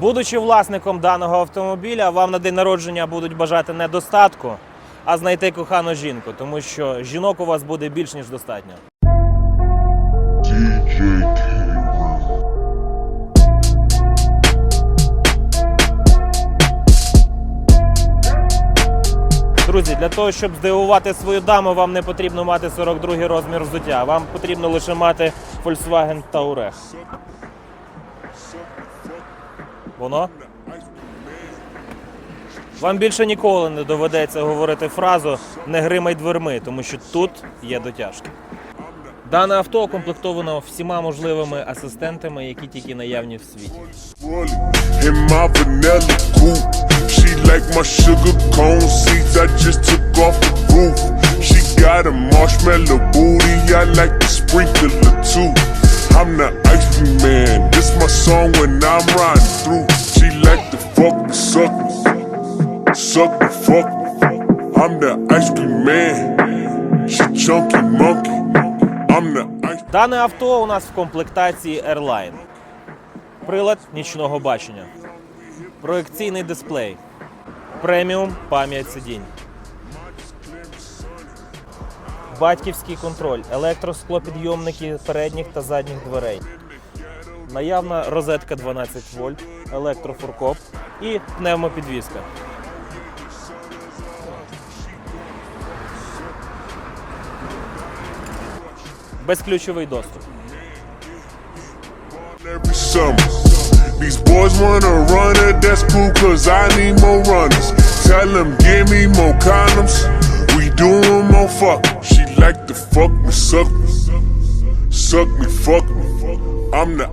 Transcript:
Будучи власником даного автомобіля, вам на день народження будуть бажати не достатку, а знайти кохану жінку, тому що жінок у вас буде більш ніж достатньо. Друзі, для того, щоб здивувати свою даму, вам не потрібно мати 42 розмір взуття. Вам потрібно лише мати Volkswagen Touareg. Воно? Вам більше ніколи не доведеться говорити фразу не гримай дверми, тому що тут є дотяжки. Дане авто укомплектовано всіма можливими асистентами, які тільки наявні в світі. I'm the ice cream man. This my song when I'm riding fuck suck suck me, fuck. I'm the ice cream man. She chunky monkey. I'm the ice. Дане авто у нас в комплектації Airline. Прилад нічного бачення. Проекційний дисплей. Преміум пам'ять сидінь. Батьківський контроль, електросклопідйомники передніх та задніх дверей. Наявна розетка 12 вольт, електрофуркоп і пневмопідвізка. Безключовий доступ. These boys wanna run it, that's cool, cause I need more runners. Tell them, give me more condoms. We doing more fuck. She like to fuck me, suck me. Suck me, fuck me. I'm the